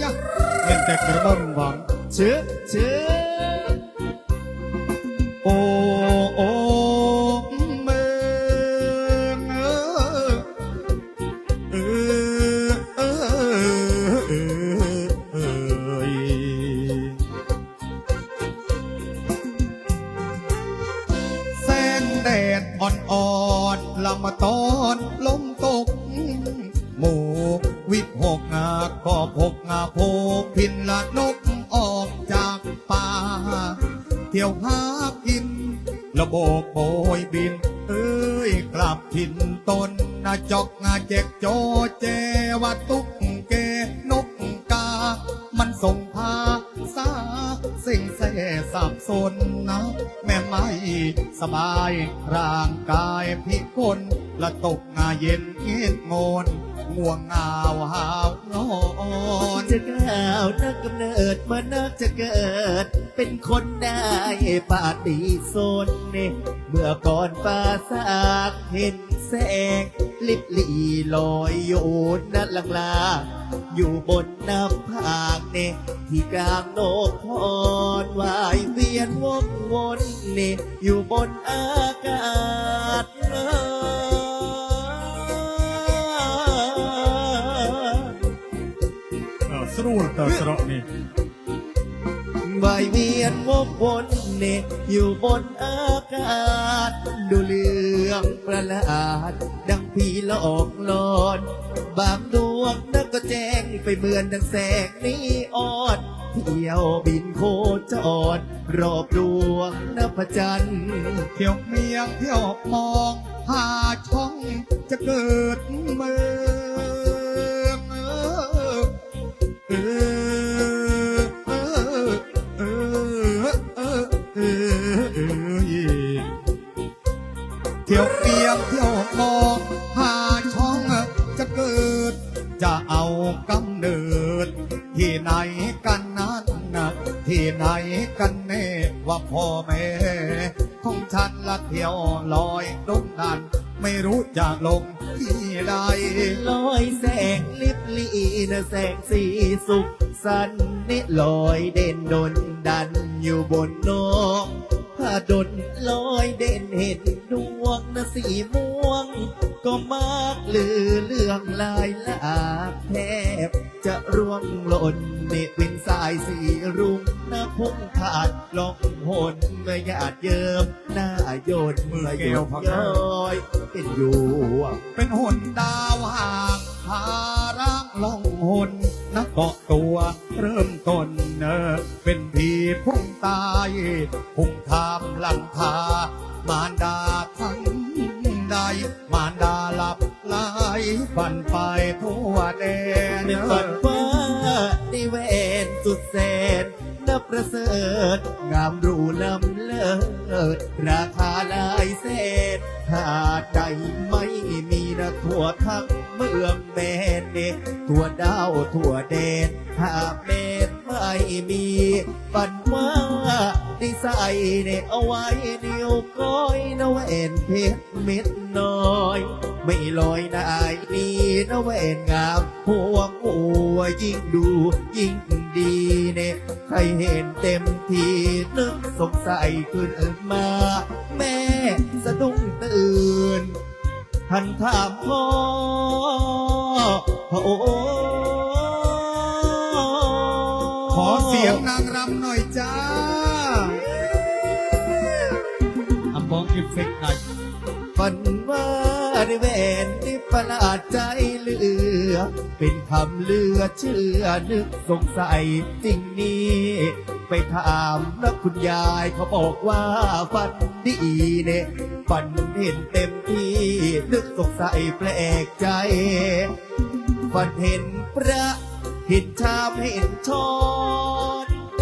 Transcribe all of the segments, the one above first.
ยะเห็นแต่กระบ่มหวังเชื่อเชื่อโอ้โอ้เมืองเออเออเออเออเอยแสงแดดอ่อนๆลำมาตอนลมตกหมู วิบหกงาก็พกงาโพกพินละนกออกจากป่า เที่ยวหากิน ระโบกโบยบิน เอ้ยกลับถิ่นตนนาจอกงาแจกโจเจว่าตุกเกนกกา มันส่งพาสาสิ่งแส่สับสนนะ แม่ไม่สบายร่างกายพิกลละตกงาเย็นเงียดงน ง่วงเงาหาวนอนจะก้าวนักกำเนิดมานักจะเกิด เป็นคนได้ปาฏิโซนเนี่ยเมื่อก่อนฟ้าสากเห็นแสง ลิบลีลอยอยู่นัดลังลา อยู่บนน้าผากเนี่ยที่กลางโลกพรวายเวียนวงวนเนี่ยอยู่บนอากาศเออสรูลเตอสระนี่วายเวียนวกวนเนอยู่บนอากาศ ดูเรื่องประหลาด ดังผีหลอกหลอนบางดวงนักก็แจ้งไปเหมือนดังแสงนีออนเที่ยวบินโคจรรอบดวงนภจันทร์เที่ยวเมียงเที่ยวมอง หาช่องจะเกิด เออเออเที่ยวเมียงเที่ยวมองหาช่องจะเกิด จะเอากำเนิด ที่ไหนกันนั้นนะที่ไหนกันแน่ว่าพ่อแม่ของฉันละเที่ยวลอยลงนัน ไม่รู้จะลงที่ ไดลอยแสงลิบลีนะแสงสีสุขสันนิลอยเด่นดนดันอยู่บนนกพาดนลอยเด่นเห็นดวงนะสีม่วง ก็มากลือเรื่องลายลาแทบ จะร่วงหล่นเนตวินสายสีรุ้งนะพุ่งขาดลองหนเมื่อหยาดเยิ้มหน้าโยนเมื่อโยนย้อยเป็นอยู่เป็นหุ่นดาวห่างพาร่างลองหนนักเกาะตัวเริ่มต้นเนอเป็นผีพุ่งตายพุ่งทามหลังคามารดาทั้ง ใดมารดาหลับไหลฝันไปทั่วแดนฝันว่าได้แหวนสุดแสนนับประเสริฐงามรูลำเลิศราคาหลายแสนหาใจไม่มีนะทั่วทั้งเมืองแมนเนทั่วดาวทั่วแดนหาแมนไม่มีฝันว่าได้ใส่เนเอาไว้เนิ้วก้อยนะแหวนเพชรเม็ดน้อย ไม่ลอยนายนี่นะแหวนงามหัวหัวยิ่งดูยิ่งดีเนี่ยใครเห็นเต็มทีนึกสงสัยขึ้นมา แม่สะดุ้งตื่นหันถามพ่อโอ้ ขอเสียงนางรำหน่อยจ้าอำบองเอฟเฟกต์หน่อยฝันว่าได้แหวนที่ประหลาดใจเหลือ เป็นคำเหลือเชื่อนึกสงสัยจริงนี้ ไปถามนะคุณยายเขาบอกว่าฝันดีเนี่ยฝันเห็นเต็มที่ นึกสงสัยแปลกใจฝันเห็นพระ เห็นชามเห็นชอนเ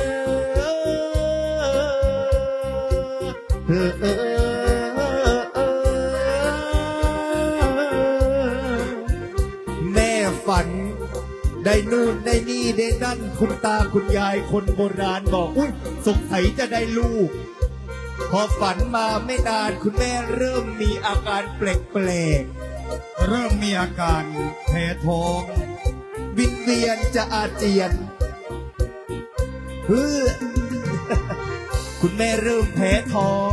ออเออเออเออแม่ฝัน ได้นู่นได้นี่ได้นั่น คุณตาคุณยายคนโบราณบอก อุ้ยสงสัยจะได้ลูก พอฝันมาไม่นานคุณแม่เริ่มมีอาการแปลกๆ เริ่มมีอาการแพ้ท้อง วิงเวียนจะอาเจียนเพื่อคุณแม่เริ่มแพ้ท้อง